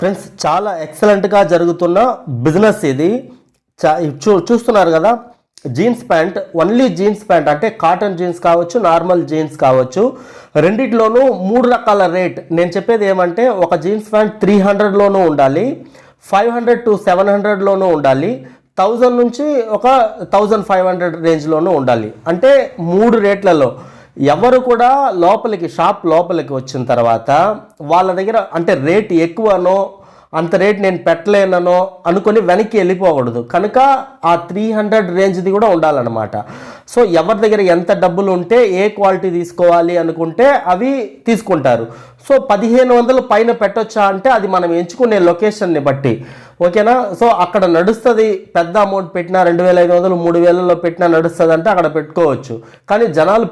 Friends చాలా ఎక్సలెంట్గా జరుగుతున్న బిజినెస్ ఇది. చా చూ చూస్తున్నారు కదా jeans pant only jeans pant అంటే కాటన్ జీన్స్ కావచ్చు నార్మల్ జీన్స్ కావచ్చు. రెండిట్లోనూ మూడు రకాల రేట్ నేను చెప్పేది ఏమంటే ఒక జీన్స్ ప్యాంట్ త్రీ హండ్రెడ్లోనూ ఉండాలి ఫైవ్ హండ్రెడ్ టు సెవెన్ హండ్రెడ్లోనూ ఉండాలి థౌజండ్ నుంచి ఒక థౌజండ్ ఫైవ్ హండ్రెడ్ రేంజ్లోనూ ఉండాలి. అంటే మూడు రేట్లలో ఎవరు కూడా లోపలికి షాప్ లోపలికి వచ్చిన తర్వాత వాళ్ళ దగ్గర అంటే రేట్ ఎక్కువనో అంత రేట్ నేను పెట్టలేననో అనుకొని వెనక్కి వెళ్ళిపోకూడదు. కనుక ఆ త్రీ హండ్రెడ్ రేంజ్ది కూడా ఉండాలన్నమాట. సో ఎవరి దగ్గర ఎంత డబ్బులు ఉంటే ఏ క్వాలిటీ తీసుకోవాలి అనుకుంటే అవి తీసుకుంటారు. సో పదిహేను వందలు పైన పెట్టొచ్చా అంటే అది మనం ఎంచుకునే లొకేషన్ని బట్టి. ఓకేనా? సో అక్కడ నడుస్తుంది పెద్ద అమౌంట్ పెట్టినా రెండు వేల ఐదు వందలు మూడు వేలలో పెట్టినా నడుస్తుంది అంటే అక్కడ పెట్టుకోవచ్చు. కానీ జనాలు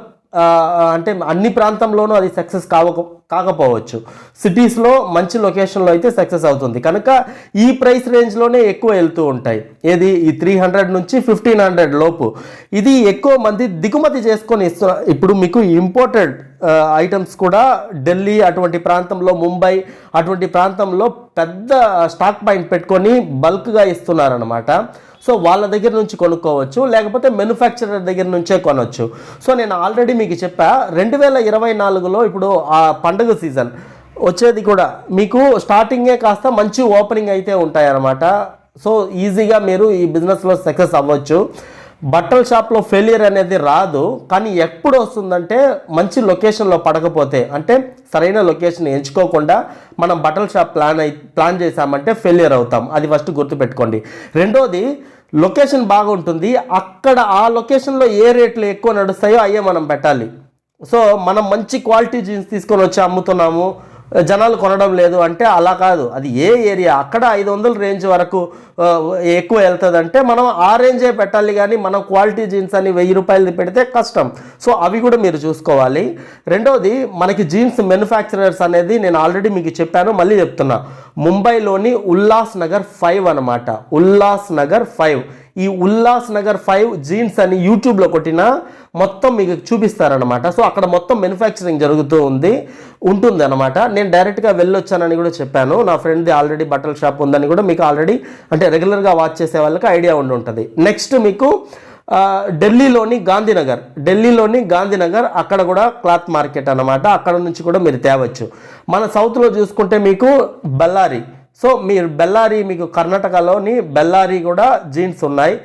అంటే అన్ని ప్రాంతంలోనూ అది సక్సెస్ కావక కాకపోవచ్చు. సిటీస్లో మంచి లొకేషన్లో అయితే సక్సెస్ అవుతుంది. కనుక ఈ ప్రైస్ రేంజ్లోనే ఎక్కువ వెళ్తూ ఉంటాయి. ఏది? ఈ త్రీ హండ్రెడ్ నుంచి ఫిఫ్టీన్ హండ్రెడ్ లోపు. ఇది ఎక్కువ మంది దిగుమతి చేసుకొని ఇస్తున్నారు ఇప్పుడు మీకు ఇంపోర్టెడ్ ఐటమ్స్ కూడా ఢిల్లీ అటువంటి ప్రాంతంలో ముంబై అటువంటి ప్రాంతంలో పెద్ద స్టాక్ పాయింట్ పెట్టుకొని బల్క్గా ఇస్తున్నారనమాట సో వాళ్ళ దగ్గర నుంచి కొనుక్కోవచ్చు లేకపోతే మెనుఫ్యాక్చరర్ దగ్గర నుంచే కొనవచ్చు సో నేను ఆల్రెడీ మీకు చెప్పా రెండు వేల ఇరవై నాలుగులో ఇప్పుడు ఆ పండుగ సీజన్ వచ్చేది కూడా మీకు స్టార్టింగే కాస్త మంచి ఓపెనింగ్ అయితే ఉంటాయన్నమాట. సో ఈజీగా మీరు ఈ బిజినెస్లో సక్సెస్ అవ్వచ్చు. బట్టల షాప్లో ఫెయిలియర్ అనేది రాదు కానీ ఎప్పుడు వస్తుందంటే మంచి లొకేషన్లో పడకపోతే అంటే సరైన లొకేషన్ ఎంచుకోకుండా మనం బట్టల షాప్ ప్లాన్ అయి ప్లాన్ చేసామంటే ఫెయిలియర్ అవుతాం. అది ఫస్ట్ గుర్తుపెట్టుకోండి. రెండోది లొకేషన్ బాగుంటుంది. అక్కడ ఆ లొకేషన్లో ఏ రేట్లు ఎక్కువ నడుస్తాయో అయ్యే మనం పెట్టాలి. సో మనం మంచి క్వాలిటీ జీన్స్ తీసుకొని వచ్చి అమ్ముతున్నాము. జనాలు కొనడం లేదు అంటే అలా కాదు. అది ఏ ఏరియా? అక్కడ ఐదు వందల రేంజ్ వరకు ఎక్కువ వెళ్తుంది అంటే మనం ఆ రేంజే పెట్టాలి కానీ మనం క్వాలిటీ జీన్స్ అని వెయ్యి రూపాయలది పెడితే కష్టం. సో అవి కూడా మీరు చూసుకోవాలి. రెండోది మనకి జీన్స్ మ్యానుఫ్యాక్చరర్స్ అనేది నేను ఆల్రెడీ మీకు చెప్పాను మళ్ళీ చెప్తున్నా. ముంబైలోని ఉల్లాస్ నగర్ ఫైవ్ అనమాట ఉల్లాస్ నగర్ ఫైవ్. ఈ ఉల్లాస్ నగర్ ఫైవ్ జీన్స్ అని యూట్యూబ్లో కొట్టినా మొత్తం మీకు చూపిస్తారనమాట సో అక్కడ మొత్తం మ్యానుఫ్యాక్చరింగ్ జరుగుతూ ఉంది ఉంటుంది అనమాట నేను డైరెక్ట్గా వెళ్ళొచ్చానని కూడా చెప్పాను. నా ఫ్రెండ్ది ఆల్రెడీ బట్టల షాప్ ఉందని కూడా మీకు ఆల్రెడీ అంటే రెగ్యులర్గా వాచ్ చేసే వాళ్ళకి ఐడియా ఉండి ఉంటుంది. నెక్స్ట్ మీకు ఢిల్లీలోని గాంధీనగర్. ఢిల్లీలోని గాంధీనగర్ అక్కడ కూడా క్లాత్ మార్కెట్ అనమాట అక్కడ నుంచి కూడా మీరు తేవచ్చు. మన సౌత్లో చూసుకుంటే మీకు బళ్ళారి సో మీరు బెల్లారి మీకు కర్ణాటకలోని బెల్లారి కూడా జీన్స్ ఉన్నాయి.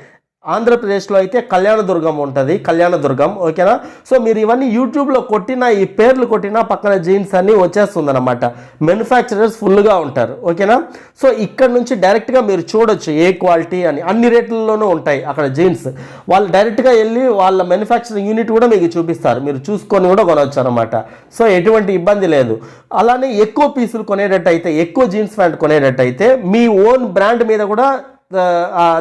ఆంధ్రప్రదేశ్లో అయితే కళ్యాణదుర్గం ఉంటుంది కళ్యాణదుర్గం ఓకేనా? సో మీరు ఇవన్నీ యూట్యూబ్లో కొట్టిన ఈ పేర్లు కొట్టినా పక్కన జీన్స్ అన్నీ వచ్చేస్తుంది అనమాట మ్యానుఫ్యాక్చరర్స్ ఫుల్గా ఉంటారు ఓకేనా? సో ఇక్కడ నుంచి డైరెక్ట్గా మీరు చూడొచ్చు ఏ క్వాలిటీ అని. అన్ని రేట్లలోనూ ఉంటాయి అక్కడ జీన్స్. వాళ్ళు డైరెక్ట్గా వెళ్ళి వాళ్ళ మ్యానుఫ్యాక్చరింగ్ యూనిట్ కూడా మీకు చూపిస్తారు. మీరు చూసుకొని కూడా కొనవచ్చు అనమాట సో ఎటువంటి ఇబ్బంది లేదు. అలానే ఎక్కువ పీసులు కొనేటట్టయితే ఎక్కువ జీన్స్ ప్యాంట్ కొనేటట్టయితే మీ ఓన్ బ్రాండ్ మీద కూడా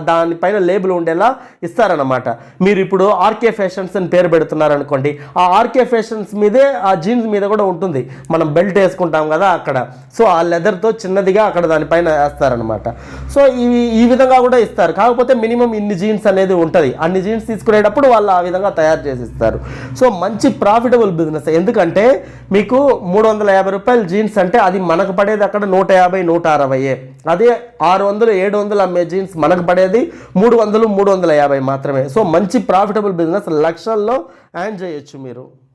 దానిపైన లేబుల్ ఉండేలా ఇస్తారనమాట మీరు ఇప్పుడు ఆర్కే ఫ్యాషన్స్ అని పేరు పెడుతున్నారనుకోండి ఆ ఆర్కే ఫ్యాషన్స్ మీదే ఆ జీన్స్ మీద కూడా ఉంటుంది. మనం బెల్ట్ వేసుకుంటాం కదా అక్కడ. సో ఆ లెదర్తో చిన్నదిగా అక్కడ దానిపైన వేస్తారనమాట సో ఈ ఈ విధంగా కూడా ఇస్తారు. కాకపోతే మినిమం ఇన్ని జీన్స్ అనేది ఉంటుంది. అన్ని జీన్స్ తీసుకునేటప్పుడు వాళ్ళు ఆ విధంగా తయారు చేసి ఇస్తారు. సో మంచి ప్రాఫిటబుల్ బిజినెస్ ఎందుకంటే మీకు మూడు వందల యాభై రూపాయలు జీన్స్ అంటే అది మనకు పడేది అక్కడ నూట యాభై నూట అరవై అదే ఆరు వందలు ఏడు వందలు అమ్మే జీన్స్ మనకు పడేది మూడు వందలు మూడు వందల యాభై మాత్రమే. సో మంచి ప్రాఫిటబుల్ బిజినెస్ లక్షల్లో యాడ్ చేయొచ్చు మీరు.